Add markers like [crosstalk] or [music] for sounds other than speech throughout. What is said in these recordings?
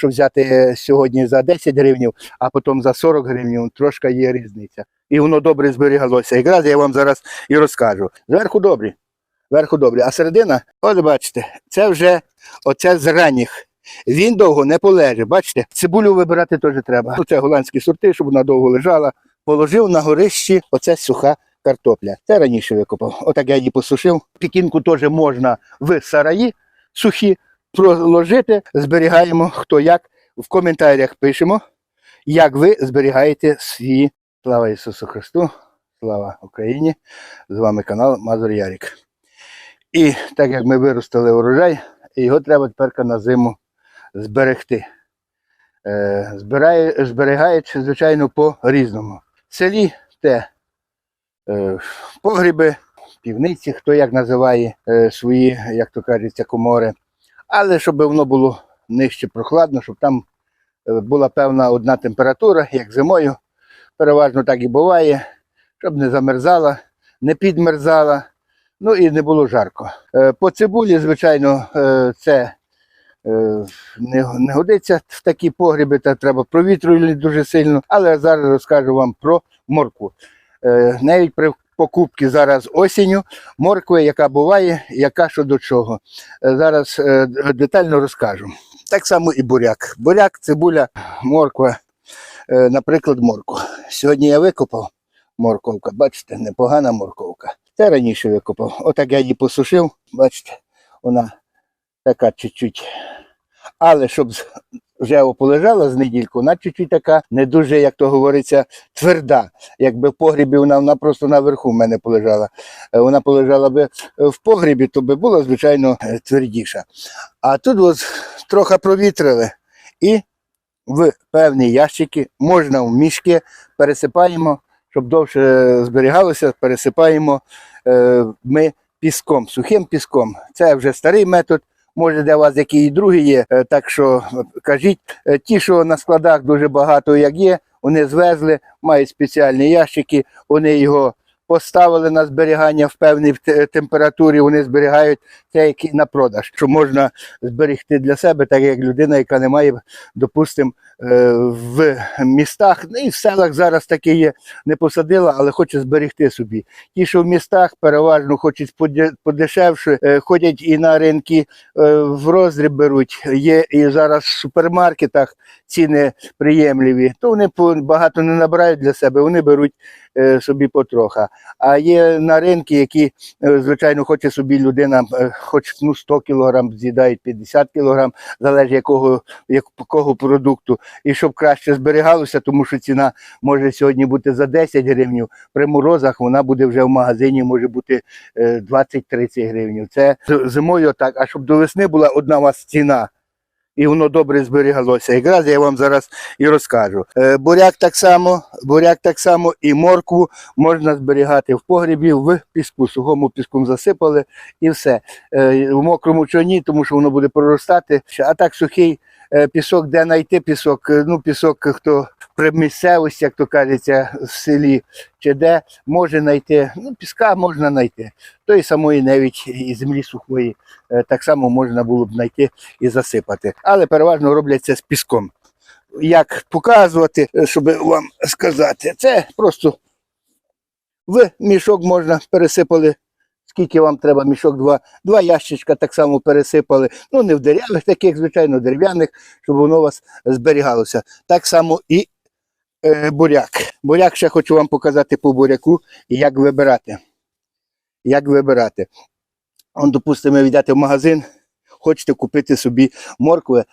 що взяти сьогодні за 10 гривнів, а потім за 40 гривень, трошки є різниця. І воно добре зберігалося. Якраз я вам зараз і розкажу. Зверху добрі, зверху добрі, а середина, от бачите, це вже оце з ранніх. Він довго не полежить. Бачите, цибулю вибирати теж треба. Це голландські сорти, щоб вона довго лежала. Положив на горищі оце суха картопля. Це раніше викопав. Отак я її посушив. Пікінку теж можна в сараї сухі проложити. Зберігаємо хто як. В коментарях пишемо, як ви зберігаєте свої. Слава Ісусу Христу, слава Україні! З вами канал Мазур Ярік. І так як ми виростили урожай, його треба тепер на зиму зберегти. Е, збирає, зберігають, звичайно, по-різному. В селі те е, погріби, півниці, хто як називає е, свої, як то кажеться, комори. Але щоб воно було нижче прохладно, щоб там е, була певна одна температура, як зимою. Переважно так і буває, щоб не замерзала, не підмерзала, ну і не було жарко. Е, По цибулі, звичайно, е, це не, годиться в такі погріби, та треба провітрювати дуже сильно. Але зараз розкажу вам про моркву. Е, Навіть при покупці зараз осінню моркви, яка буває, яка що до чого. Е, Зараз е, детально розкажу. Так само і буряк. Буряк, цибуля, морква, Е, наприклад, моркву. Сьогодні я викопав морковка, бачите, непогана морковка. Це раніше викопав. Отак я її посушив, бачите, вона така чуть-чуть. Але щоб вже полежала з недільку, вона чуть-чуть така не дуже, як то говориться, тверда. Якби в погрібі вона, вона просто наверху в мене полежала. Е, Вона полежала би е, в погрібі, то би була, звичайно, е, твердіша. А тут от трохи провітрили і в певні ящики, можна в мішки, пересипаємо, щоб довше зберігалося, пересипаємо ми піском, сухим піском. Це вже старий метод. Може, для вас який і другий є. Е, Так що е, кажіть, Е, ті, що на складах дуже багато як є, вони звезли, мають спеціальні ящики, вони його поставили на зберігання в певній температурі, вони зберігають те, який на продаж, що можна зберегти для себе, так як людина, яка не має, допустимо, в містах, ну і в селах зараз таке є, не посадила, але хоче зберегти собі. Ті, що в містах переважно хочуть поде- подешевше, е, ходять і на ринки е, в роздріб беруть. Є і зараз в супермаркетах ціни приємливі, то вони багато не набирають для себе, вони беруть е, собі потроха. А є на ринки, які, е, звичайно, хоче собі людина, е, хоч ну, 100 кг, з'їдають 50 кг, залежить якого, якого продукту. І щоб краще зберігалося, тому що ціна може сьогодні бути за 10 гривень, при морозах вона буде вже в магазині, може бути е, 20-30 гривень. Це зимою так, а щоб до весни була одна у вас ціна. І воно добре зберігалося. Якраз я вам зараз і розкажу. Е, буряк так само, буряк так само і моркву можна зберігати в погрібі, в піску, сухому піском засипали і все. Е, в мокрому чоні, тому що воно буде проростати. А так сухий е, пісок, де знайти пісок, ну пісок, хто при місцевості, як то кажеться, в селі чи де, може знайти. Ну, піска можна знайти. Тої самої навіть і землі сухої е, так само можна було б знайти і засипати. Але переважно роблять це з піском. Як показувати, е, щоб вам сказати, це просто в мішок можна пересипали. Скільки вам треба мішок, два, два ящичка так само пересипали. Ну, не в дерев'яних таких, звичайно, дерев'яних, щоб воно у вас зберігалося. Так само і буряк. Буряк ще хочу вам показати по буряку, як вибирати. Як вибирати. Он, допустимо, ви йдете в магазин, хочете купити собі моркви,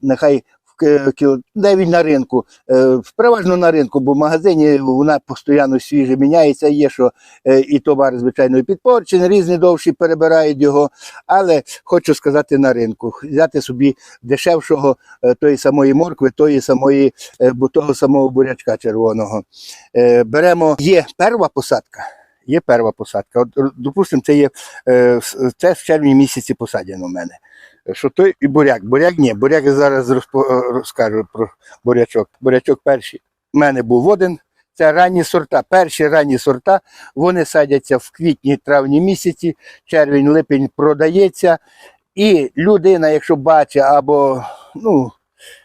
нехай в ки- кіло, на ринку, е, переважно на ринку, бо в магазині вона постійно свіже міняється, є, що е, і товар, звичайно, і підпорчений, різні довші перебирають його. Але хочу сказати на ринку, взяти собі дешевшого е, тої самої моркви, тої самої, е, бо того самого бурячка червоного. Е, Беремо, є перва посадка. Є перва посадка. От, допустимо, це є е, це в червні місяці посадено в мене. Що той і буряк. Буряк ні, буряк я зараз е, розкажу про бурячок. Бурячок перший. У мене був один. Це ранні сорта. Перші ранні сорта. Вони садяться в квітні-травні місяці, червень, липень продається. І людина, якщо бачить або ну,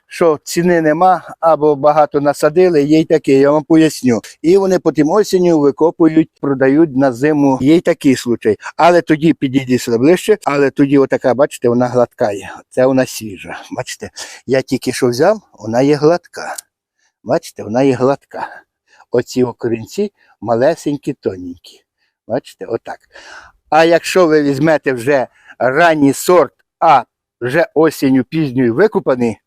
що ціни нема або багато насадили, є й таке, я вам поясню. І вони потім осінню викопують, продають на зиму. Є й такий случай. Але тоді підійди сюди ближче, але тоді отака, бачите, вона гладка є. Це вона свіжа. Бачите, я тільки що взяв, вона є гладка. Бачите, вона є гладка. Оці окорінці малесенькі, тоненькі. Бачите, отак. А якщо ви візьмете вже ранній сорт, а вже осінню пізньою викопаний,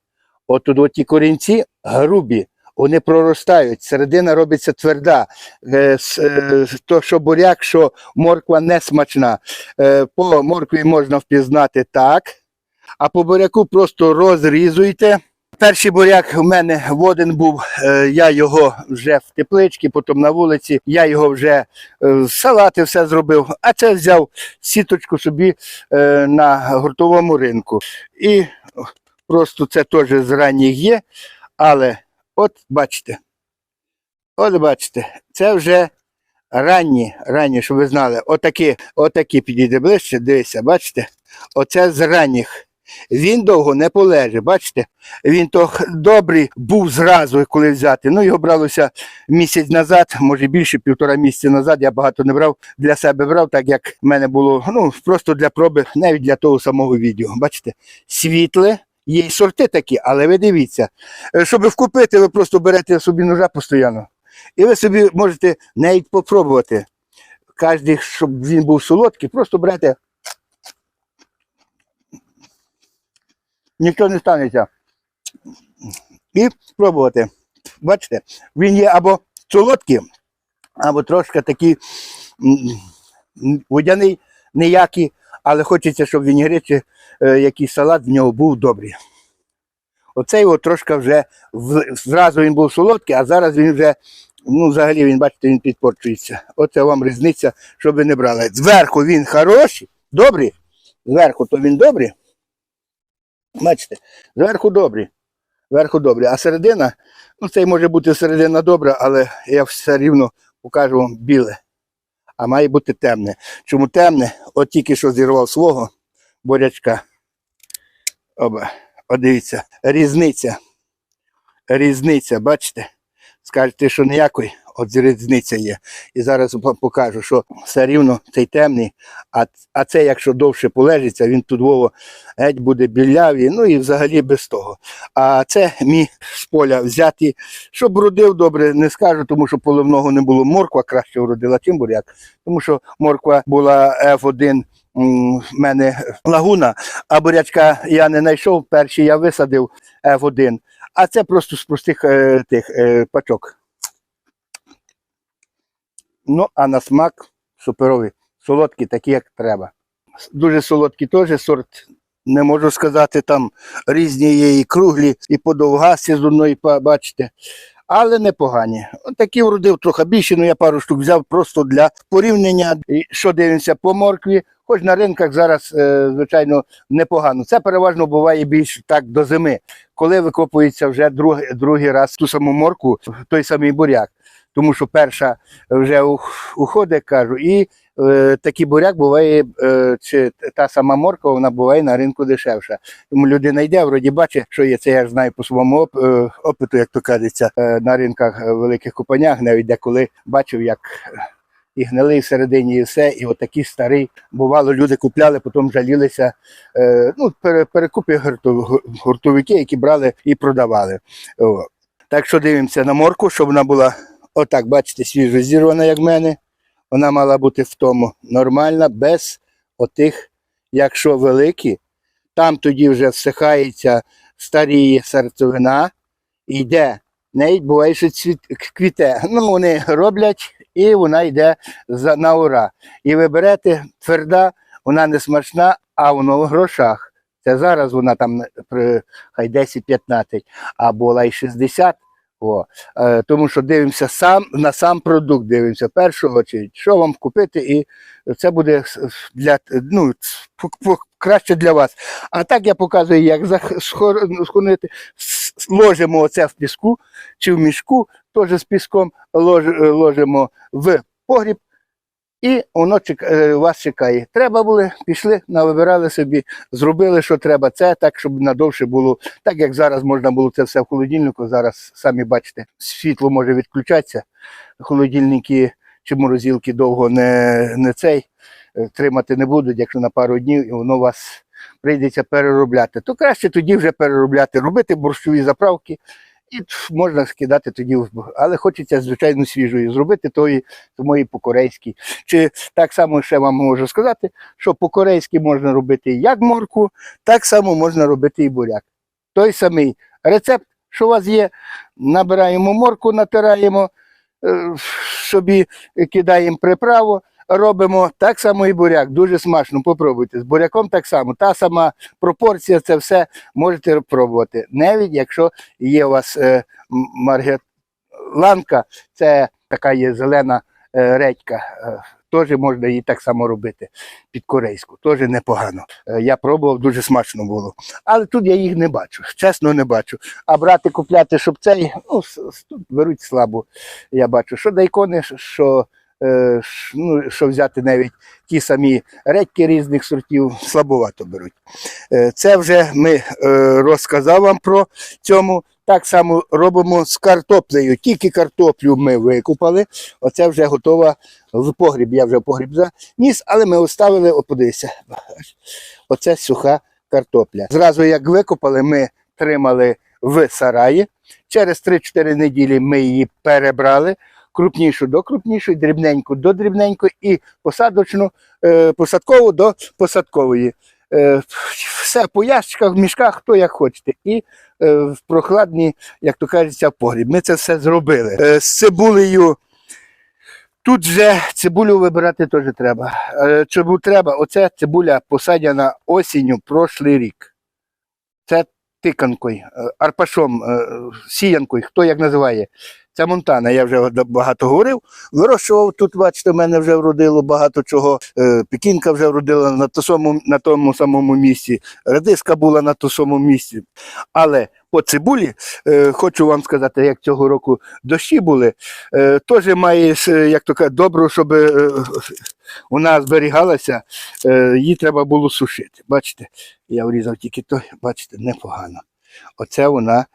от от ті корінці грубі, вони проростають, середина робиться тверда. Е, е, То, що буряк, що морква не смачна. Е, По моркві можна впізнати так, а по буряку просто розрізуйте. Перший буряк в мене воден був, я його вже в тепличці, потім на вулиці, я його вже е, салати все зробив, а це взяв сіточку собі на гуртовому ринку. І просто це теж з ранніх є, але от бачите, от бачите, це вже ранні, ранні, щоб ви знали, отакі, отакі підійде ближче, дивіться, бачите, оце з ранніх. Він довго не полежить, бачите? Він то добрий був зразу, коли взяти. Ну, його бралося місяць назад, може більше півтора місяця назад. Я багато не брав для себе брав, так як в мене було ну, просто для проби, навіть для того самого відео. Бачите, світле. Є й сорти такі, але ви дивіться, е, щоб вкупити, ви просто берете собі ножа постійно. І ви собі можете навіть попробувати. Кожен, щоб він був солодкий, просто берете. Ніхто не станеться. І спробувати. Бачите, він є або солодкий, або трошки такий водяний, ніякий, але хочеться, щоб він е, якийсь салат в нього був добрий. Оцей от трошки вже зразу він був солодкий, а зараз він вже, ну, взагалі, він, бачите, він підпорчується. Оце вам різниця, щоб ви не брали. Зверху він хороший, добрий. Зверху то він добрий. Бачите, зверху добрий. Зверху добрий. А середина, ну це може бути середина добра, але я все рівно покажу вам біле. А має бути темне. Чому темне? От тільки що зірвав свого борячка. Оба. От дивіться, різниця. Різниця, бачите? Скажете, що ніякої, от різниця є. І зараз по- покажу, що все рівно цей темний, а, а це, якщо довше полежиться, він тут вово геть буде білявий, ну і взагалі без того. А це мій з поля взятий, щоб родив добре, не скажу, тому що поливного не було. Морква краще вродила, чим буряк. Тому що морква була F1 м, в мене лагуна, а бурячка я не знайшов. Перший я висадив F1. А це просто з простих е, тих е, пачок. Ну, а на смак суперовий. Солодкі, такі, як треба. Дуже солодкі теж сорт. Не можу сказати, там різні є і круглі, і подовгасті з бачите. Але непогані. Такі вродив трохи більше, ну я пару штук взяв просто для порівняння. Що дивимося по моркві. Хоч на ринках зараз, е, звичайно, непогано. Це переважно буває більш так до зими, коли викопується вже другий, другий раз ту саму морку, той самий буряк. Тому що перша вже уходить, кажу, і е, такий буряк буває, е, чи та сама морква, вона буває на ринку дешевша. Тому людина йде, вроді бачить, що є це, я знаю по своєму оп, е, опиту, як то кажеться, е, на ринках е, великих купанях, навіть деколи бачив, як е, і гнилий всередині, і все, і отакий старий. Бувало, люди купляли, потім жалілися. Е, ну, перекупи гуртов- гуртовики, які брали і продавали. О. Так що дивимося на морку, щоб вона була отак, бачите, свіжо зірвана, як в мене. Вона мала бути в тому нормальна, без отих, якщо великі, там тоді вже всихається старіє серцевина, йде. Навіть буває, що цвіт, квіте. Ну, вони роблять, і вона йде за, на ура. І ви берете тверда, вона не смачна, а воно в грошах. Це зараз вона там при, хай 10-15, а була і 60. О, е, тому що дивимося сам на сам продукт, дивимося першу очередь, що вам купити, і це буде для ну, краще для вас. А так я показую, як схор- схоронити. Ложимо оце в піску чи в мішку, теж з піском лож, ложимо в погріб. І воно е, вас чекає. Треба були, пішли, навибирали собі, зробили, що треба. Це так, щоб надовше було. Так як зараз можна було це все в холодильнику. Зараз самі бачите, світло може відключатися. Холодильники чи морозилки довго не, не цей е, тримати не будуть, якщо на пару днів і воно вас прийдеться переробляти. То краще тоді вже переробляти, робити борщові заправки. І можна скидати тоді, але хочеться звичайно свіжої, зробити тої, тої по-корейськи. Чи так само ще вам можу сказати, що по-корейськи можна робити як морку, так само можна робити і буряк. Той самий рецепт, що у вас є, набираємо морку, натираємо, е, собі кидаємо приправу, робимо так само і буряк. Дуже смачно, попробуйте. З буряком так само. Та сама пропорція, це все можете пробувати. Навіть якщо є у вас е, маргеланка, це така є зелена е, редька. Е, Теж можна її так само робити під корейську, теж непогано. Е, Я пробував, дуже смачно було. Але тут я їх не бачу, чесно не бачу. А брати, купляти, щоб цей, ну, тут беруть слабо. Я бачу, що дайкони, що, ну, що взяти навіть ті самі редьки різних сортів, слабовато беруть. Е, Це вже ми е, розказав вам про цьому. Так само робимо з картоплею. Тільки картоплю ми викупали. Оце вже готова в погріб. Я вже в погріб заніс, але ми оставили, о, подивися, оце суха картопля. Зразу як викопали, ми тримали в сараї. Через 3-4 неділі ми її перебрали. Крупнішу до крупнішої, дрібненьку до дрібненької і посадочну, е, посадкову до посадкової. Е, все по ящиках, в мішках, хто як хочете. І е, в прохладні, як то кажеться, погріб. Ми це все зробили. З цибулею. Тут вже цибулю вибирати теж треба. Чому треба? Оце цибуля посадяна осінню прошлий рік. Це тиканкою, арпашом, сіянкою, хто як називає. Це Монтана, я вже багато говорив. Вирощував тут, бачите, в мене вже вродило багато чого. Е, Пекінка вже вродила на, то самому, на тому самому місці, редиска була на тому самому місці. Але по цибулі е, хочу вам сказати, як цього року дощі були, е, теж має, як то кажуть, добре, щоб вона зберігалася, її треба було сушити. Бачите, я врізав тільки той, бачите, непогано. Оце вона,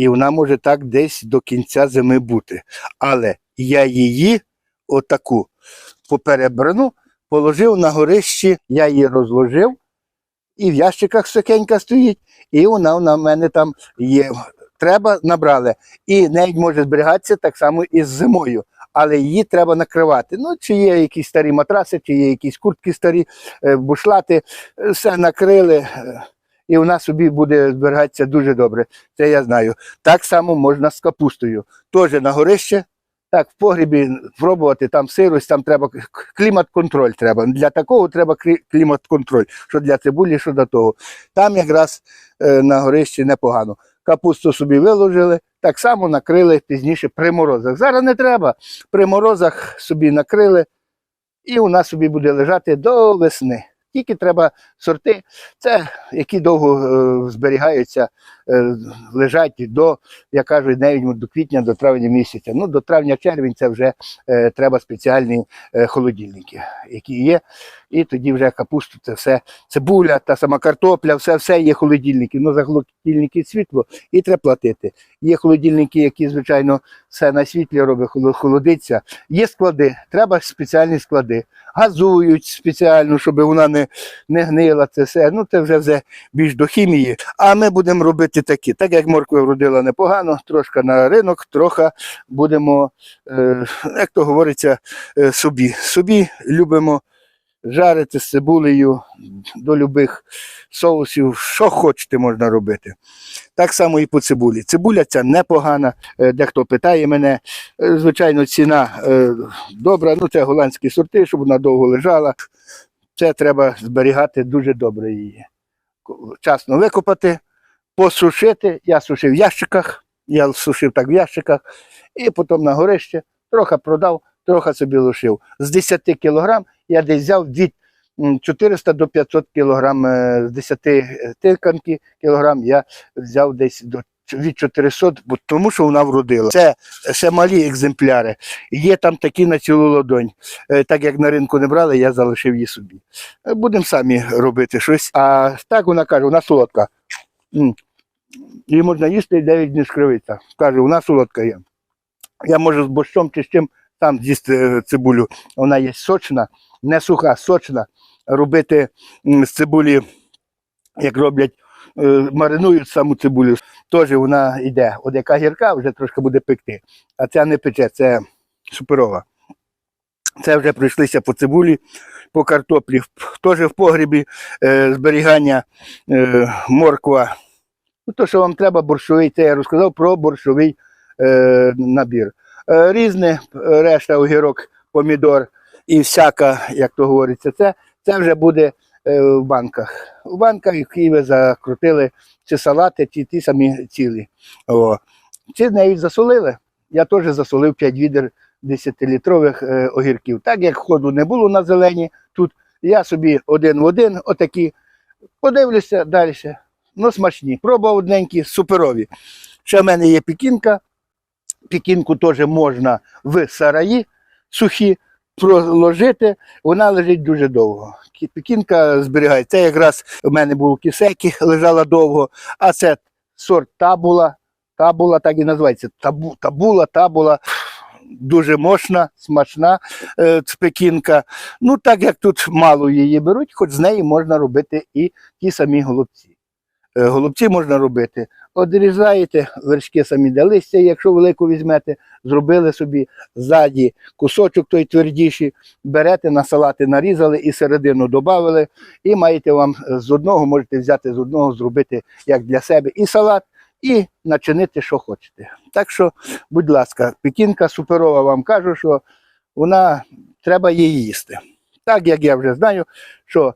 і вона може так десь до кінця зими бути. Але я її, отаку поперебрану, положив на горищі, я її розложив, і в ящиках сухенька стоїть, і вона, вона в мене там є. Треба набрали. І навіть може зберігатися так само і з зимою. Але її треба накривати. Ну, чи є якісь старі матраси, чи є якісь куртки старі, е, бушлати, е, все накрили, е, і вона собі буде зберігатися дуже добре. Це я знаю. Так само можна з капустою. Теж на горище. Так, в погрібі пробувати, там сирость, там треба клімат-контроль. треба. Для такого треба клімат-контроль, що для цибулі, що до того. Там якраз е, на горищі непогано. Капусту собі виложили, так само накрили пізніше при морозах. Зараз не треба. При морозах собі накрили, і вона собі буде лежати до весни. Тільки треба сорти, це які довго е, зберігаються, лежать до, я кажу, навіть до квітня, до травня місяця. Ну, до травня-червень це вже е, треба спеціальні е, холодильники, які є. І тоді вже капусту, це все, цибуля, та сама картопля, все, все є холодильники. Ну, за холодильники світло і треба платити. Є холодильники, які, звичайно, все на світлі робить, холодиться. Є склади, треба спеціальні склади. Газують спеціально, щоб вона не, не гнила. Це все. Ну, це вже все більш до хімії. А ми будемо робити такі. Так як морква вродила непогано, трошки на ринок, трохи будемо, е, як то говориться, е, собі. Собі любимо жарити з цибулею до любих соусів, що хочете можна робити. Так само і по цибулі. Цибуля ця непогана, е, дехто питає мене. Звичайно, ціна добра, ну це голландські сорти, щоб вона довго лежала. Це треба зберігати дуже добре її. Вчасно викопати, посушити. Я сушив в ящиках, я сушив так в ящиках, і потім на горище трохи продав, трохи собі лишив. З 10 кілограм я десь взяв від 400 до 500 кілограм, е, з 10 тиканки кілограм я взяв десь до від 400, бо тому що вона вродила. Це ще малі екземпляри. Є там такі на цілу ладонь. Е, Так як на ринку не брали, я залишив її собі. Е, Будемо самі робити щось. А так вона каже, вона солодка. Її можна їсти і 9 днів скривиться. Каже, вона солодка є. Я можу з борщом чи з чим там з'їсти е, цибулю. Вона є сочна, не суха, сочна. Робити з цибулі, як роблять, е, маринують саму цибулю, теж вона йде. От яка гірка, вже трошки буде пекти. А ця не пече, це суперова. Це вже пройшлися по цибулі, по картоплі, теж в погрібі е, зберігання морква. Ну, то, що вам треба, борщовий, це я розказав про борщовий е, набір. Е, різне, решта огірок, помідор і всяка, як то говориться, це, це вже буде е, в банках. В банках в Києві закрутили ці салати, ті, ті самі цілі. О. Ці навіть засолили. Я теж засолив 5 відер 10-літрових е, огірків. Так як ходу не було на зелені, тут я собі один в один, отакі, подивлюся далі. Ну, смачні. Проба одненькі, суперові. Ще в мене є пікінка. Пікінку теж можна в сараї сухі проложити, вона лежить дуже довго. Кі- Пікінка зберігається. Це якраз у мене був кисекі, [laughs] лежала довго, а це сорт табула. Табула так і називається. Табу, табула, табула. Дуже мощна, смачна е, пекінка. Ну, так як тут мало її беруть, хоч з неї можна робити і ті самі голубці. Е, голубці можна робити. Одрізаєте, вершки самі де листя, якщо велику візьмете, зробили собі ззаді кусочок той твердіший, берете на салати, нарізали і середину додали, і маєте вам з одного, можете взяти з одного, зробити як для себе і салат, і начинити, що хочете. Так що, будь ласка, пекінка суперова вам кажу, що вона треба її їсти. Так як я вже знаю, що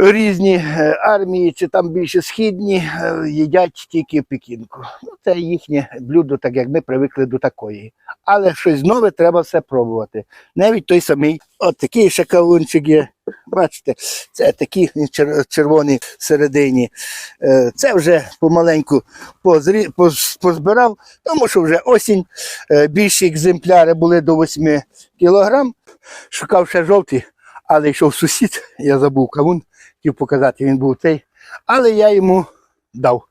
різні е, армії чи там більше східні е, їдять тільки пекінку. Ну, це їхнє блюдо, так як ми привикли до такої. Але щось нове треба все пробувати. Навіть той самий, от такий ще кавунчик є. Бачите, це такі червоні всередині. Е, Це вже помаленьку позбирав, тому що вже осінь. Більші екземпляри були до 8 кілограм. Шукав ще жовті, але йшов сусід, я забув кавун, хотів показати, він був цей. Але я йому дав,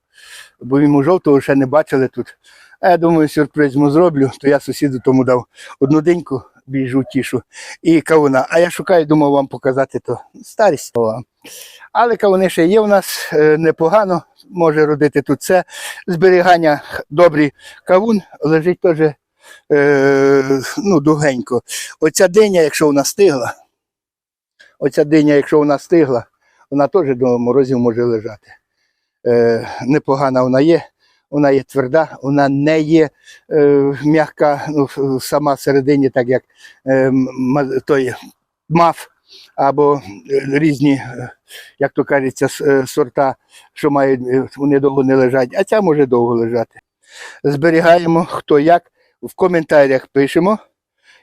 бо йому жовтого ще не бачили тут. А я думаю, сюрприз йому зроблю, то я сусіду тому дав одну деньку більш жовтішу і кавуна. А я шукаю, думав вам показати то старість. Але кавуни ще є у нас е, непогано, може родити тут це. Зберігання добрий кавун лежить теж е, ну, дугенько. Оця диня, якщо вона стигла, оця диня, якщо вона стигла, вона теж до морозів може лежати. Е, непогана вона є, вона є тверда, вона не є е, м'яка ну, сама всередині, так як е, той маф або е, різні, е, як то кажеться, е, сорта, що мають, вони довго не лежать, а ця може довго лежати. Зберігаємо хто як, в коментарях пишемо,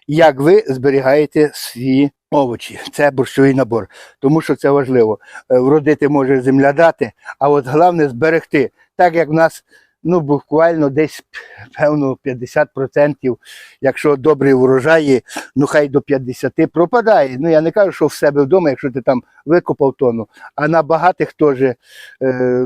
як ви зберігаєте свої овочі. Це борщовий набор, тому що це важливо. Е, Вродити може земля дати, а от головне зберегти. Так як в нас ну, буквально десь певно 50%, якщо добрий урожай, ну хай до 50 пропадає. Ну я не кажу, що в себе вдома, якщо ти там викопав тонну, а на багатих теж е,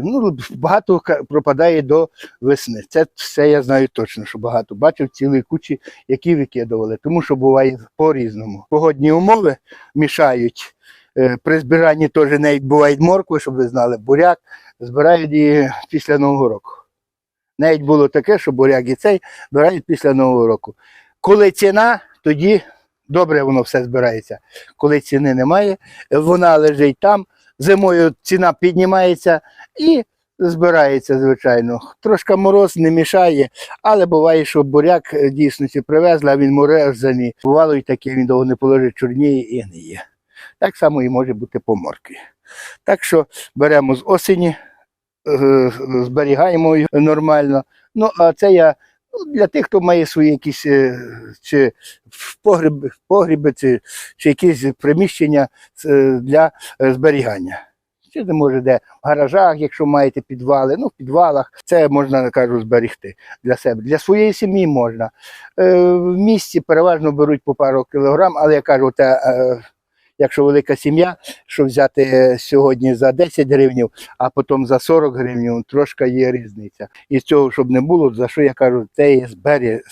ну, багато пропадає до весни. Це все я знаю точно, що багато. Бачив цілі кучі, які викидували, тому що буває по-різному. Погодні умови мішають. Е, При збиранні теж навіть бувають моркви, щоб ви знали, буряк збирають її після Нового року. Навіть було таке, що буряк і цей збирають після Нового року. Коли ціна, тоді добре воно все збирається. Коли ціни немає, вона лежить там, зимою ціна піднімається і збирається, звичайно. Трошки мороз не мішає, але буває, що буряк е, дійсно привезли, а він морозаний. Бувало і таке, він довго не положить, чорніє і гниє. Так само і може бути по моркві. Так що беремо з осені, зберігаємо її нормально. Ну, а це я ну, для тих, хто має свої якісь е, чи в погріб, в погріби, чи, чи якісь приміщення е, для е, зберігання. Чи де може де в гаражах, якщо маєте підвали, ну в підвалах, це можна кажу зберегти для себе. Для своєї сім'ї можна. Е, в місті переважно беруть по пару кілограм, але я кажу, те, е, якщо велика сім'я, що взяти сьогодні за 10 гривнів, а потім за 40 гривнів, трошки є різниця. І з цього, щоб не було, за що я кажу, це є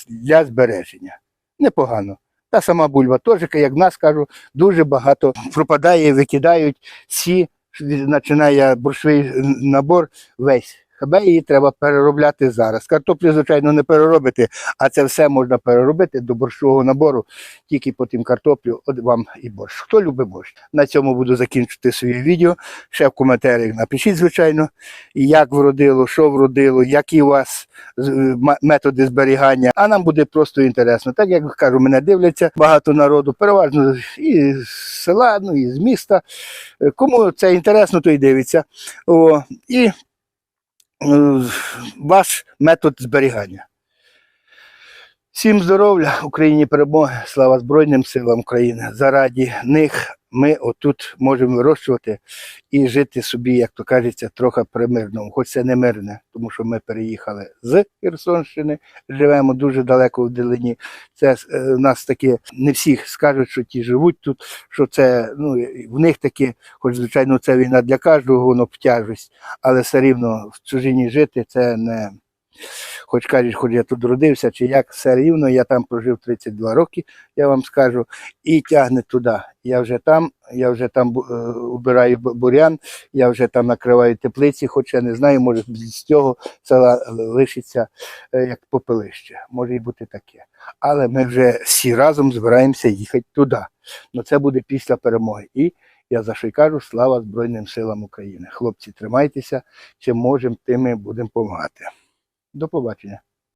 для збереження. Непогано. Та сама бульба теж, як в нас кажу, дуже багато пропадає, викидають всі, починає борщовий набор весь. Хабе її треба переробляти зараз. Картоплю, звичайно, не переробити, а це все можна переробити до борщового набору, тільки потім картоплю, от вам і борщ. Хто любить борщ? На цьому буду закінчити своє відео. Ще в коментарях напишіть, звичайно, як вродило, що вродило, які у вас методи зберігання. А нам буде просто інтересно. Так як кажу, мене дивляться багато народу, переважно і з села, ну і з міста. Е, Кому це інтересно, то й дивиться. О, і е, ваш метод зберігання. Всім здоров'я, Україні перемоги, слава Збройним силам України. Заради них ми отут можемо вирощувати і жити собі, як то кажеться, трохи примирно. Хоч це не мирне, тому що ми переїхали з Херсонщини, живемо дуже далеко в Долині. Це е, нас таке, не всі скажуть, що ті живуть тут, що це ну, в них таке, хоч звичайно, це війна для кожного, воно в тяжесть, але все рівно в чужині жити це не. Хоч кажуть, хоч я тут родився, чи як, все рівно, я там прожив 32 роки, я вам скажу, і тягне туди. Я вже там, я вже там е, убираю бурян, я вже там накриваю теплиці, хоч я не знаю, може з цього села лишиться е, як попелище. Може і бути таке. Але ми вже всі разом збираємося їхати туди. Ну це буде після перемоги. І я за що й кажу, слава Збройним силам України. Хлопці, тримайтеся, чим можемо, тим ми будемо допомагати. До побачення.